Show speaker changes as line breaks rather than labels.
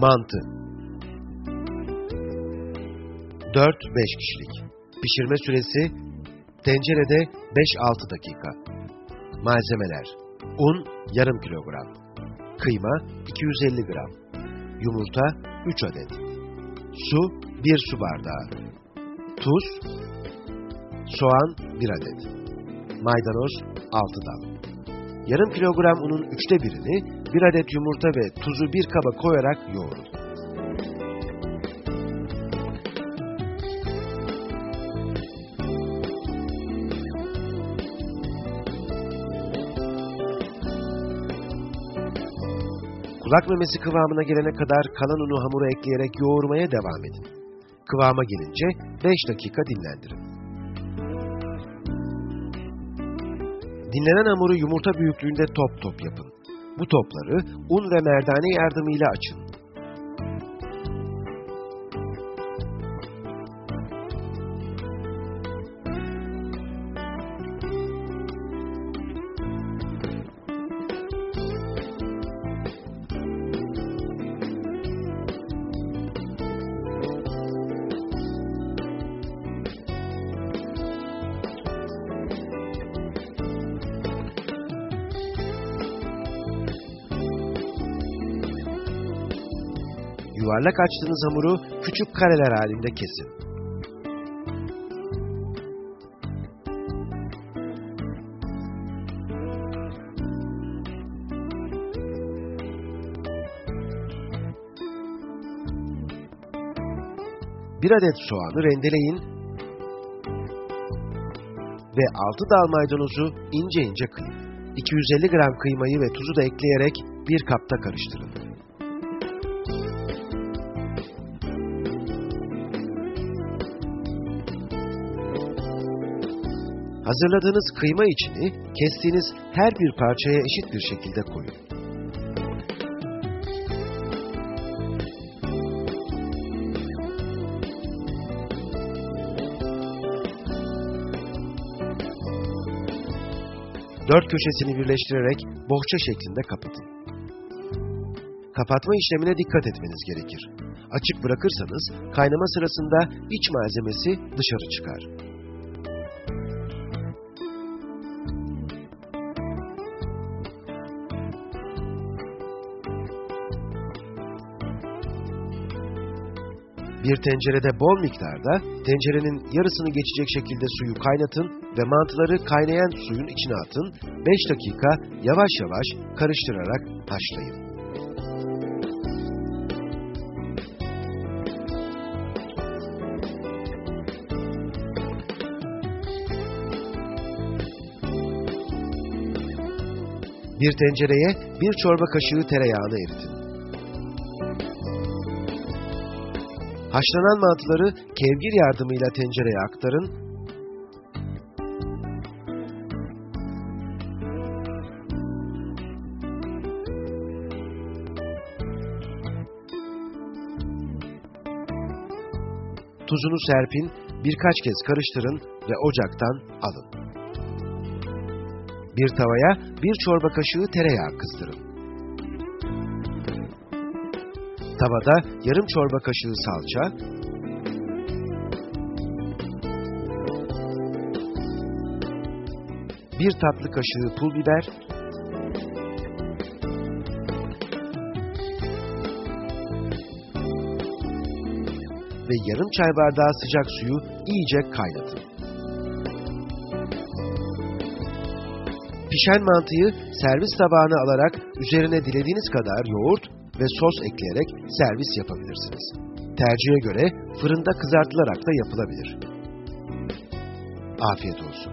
Mantı 4-5 kişilik. Pişirme süresi tencerede 5-6 dakika. Malzemeler Un yarım kilogram. Kıyma 250 gram. Yumurta 3 adet. Su 1 su bardağı. Tuz Soğan 1 adet. Maydanoz 6 dal. Yarım kilogram unun üçte birini bir adet yumurta ve tuzu bir kaba koyarak yoğurun. Kulak memesi kıvamına gelene kadar kalan unu hamura ekleyerek yoğurmaya devam edin. Kıvama gelince 5 dakika dinlendirin. Dinlenen hamuru yumurta büyüklüğünde top top yapın. Bu topları un ve merdane yardımıyla açın. Yuvarlak açtığınız hamuru küçük kareler halinde kesin. Bir adet soğanı rendeleyin ve 6 dal maydanozu ince ince kıyın. 250 gram kıymayı ve tuzu da ekleyerek bir kapta karıştırın. Hazırladığınız kıyma içini kestiğiniz her bir parçaya eşit bir şekilde koyun. Dört köşesini birleştirerek bohça şeklinde kapatın. Kapatma işlemine dikkat etmeniz gerekir. Açık bırakırsanız kaynama sırasında iç malzemesi dışarı çıkar. Bir tencerede bol miktarda tencerenin yarısını geçecek şekilde suyu kaynatın ve mantıları kaynayan suyun içine atın. 5 dakika yavaş yavaş karıştırarak haşlayın. Bir tencereye bir çorba kaşığı tereyağını eritin. Haşlanan mantıları kevgir yardımıyla tencereye aktarın. Tuzunu serpin, birkaç kez karıştırın ve ocaktan alın. Bir tavaya bir çorba kaşığı tereyağı kızdırın. Tavada yarım çorba kaşığı salça, bir tatlı kaşığı pul biber, ve yarım çay bardağı sıcak suyu iyice kaynatın. Pişen mantıyı servis tabağına alarak üzerine dilediğiniz kadar yoğurt ve sos ekleyerek servis yapabilirsiniz. Tercihe göre fırında kızartılarak da yapılabilir. Afiyet olsun.